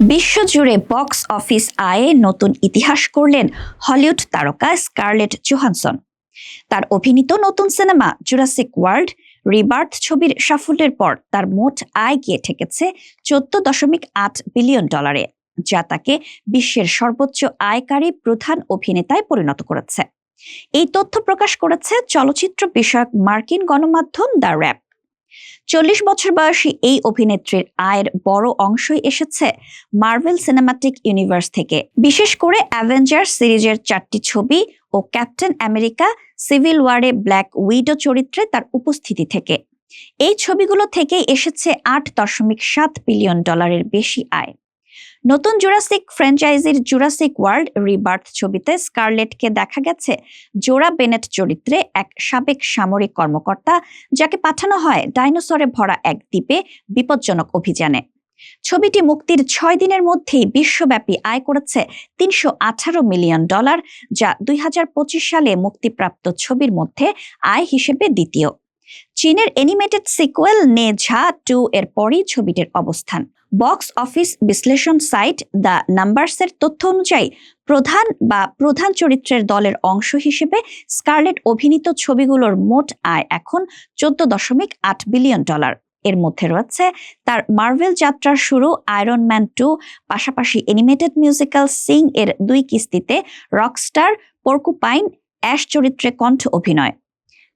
বিশ্বজুড়ে box office আয়ে নতুন ইতিহাস করলেন হলিউড তারকা স্কারলেট জোহানসন। তার অভিনীত নতুন সিনেমা জুরাসিক ওয়ার্ল্ড রিবার্থ ছবির সাফল্যের পর তার মোট আয় গিয়ে ঠেকেছে চোদ্দ দশমিক আট বিলিয়ন ডলারে, যা তাকে বিশ্বের সর্বোচ্চ আয়কারী প্রধান অভিনেতায় পরিণত করেছে। এই তথ্য প্রকাশ করেছে চলচ্চিত্র বিষয়ক মার্কিন গণমাধ্যম দ্য র্যাপ। চল্লিশ বছর বয়সী এই অভিনেত্রীর আয়ের বড় অংশই এসেছে মার্ভেল সিনেমাটিক ইউনিভার্স থেকে। বিশেষ করে অ্যাভেঞ্জার সিরিজের চারটি ছবি ও ক্যাপ্টেন আমেরিকা সিভিল ওয়ারে ব্ল্যাক উইডো চরিত্রে তার উপস্থিতি থেকে। এই ছবিগুলো থেকেই এসেছে আট দশমিক সাত বিলিয়ন ডলারের বেশি আয়। নতুন জুরাসিক ফ্র্যাঞ্চাইজির জুরাসিক ওয়ার্ল্ড রিবার্থ ছবিতে স্কারলেটকে দেখা গেছে জোরা বেনেট চরিত্রে এক সাবেক সামরিক কর্মকর্তা, যাকে পাঠানো হয় ডাইনোসরে ভরা এক দ্বীপে বিপজ্জনক অভিযানে। ছবিটি মুক্তির ছয় দিনের মধ্যেই বিশ্বব্যাপী আয় করেছে তিনশো আঠারো মিলিয়ন ডলার, যা দুই হাজার পঁচিশ সালে মুক্তিপ্রাপ্ত ছবির মধ্যে আয় হিসেবে দ্বিতীয়। চীনের অ্যানিমেটেড সিকুয়েল নে ঝা টু এর পরই ছবিটির অবস্থান। বক্স অফিস বিশ্লেষণ সাইট দ্য নাম্বারসের তথ্য অনুযায়ী প্রধান বা প্রধান চরিত্রের দলের অংশ হিসেবে স্কারলেট অভিনীত ছবিগুলোর মোট আয় এখন চোদ্দ দশমিক আট বিলিয়ন ডলার এর মধ্যে রয়েছে তার মার্ভেল যাত্রার শুরু আয়রন ম্যান টু পাশাপাশি অ্যানিমেটেড মিউজিক্যাল সিং এর দুই কিস্তিতে রকস্টার পর্কুপাইন অ্যাশ চরিত্রে কণ্ঠ অভিনয়।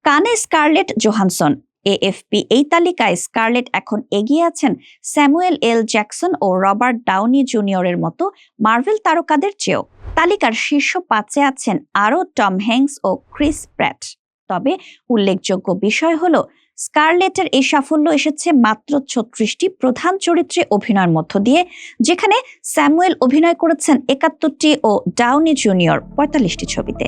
কানে স্কারলেট জোহানসন। এএফপি এই তালিকায় স্কারলেট এখন এগিয়ে আছেন স্যামুয়েল এল জ্যাকসন ও রবার্ট ডাউনি জুনিয়রের মতো মার্ভেল তারকাদের চেয়েও। তালিকার শীর্ষ পাঁচে আছেন আরও টম হ্যাংস ও ক্রিস প্র্যাট তবে উল্লেখযোগ্য বিষয় হলো, স্কারলেটের এই সাফল্য এসেছে মাত্র ছত্রিশটি প্রধান চরিত্রে অভিনয়ের মধ্য দিয়ে, যেখানে স্যামুয়েল অভিনয় করেছেন একাত্তরটি ও ডাউনি জুনিয়র পঁয়তাল্লিশটি ছবিতে।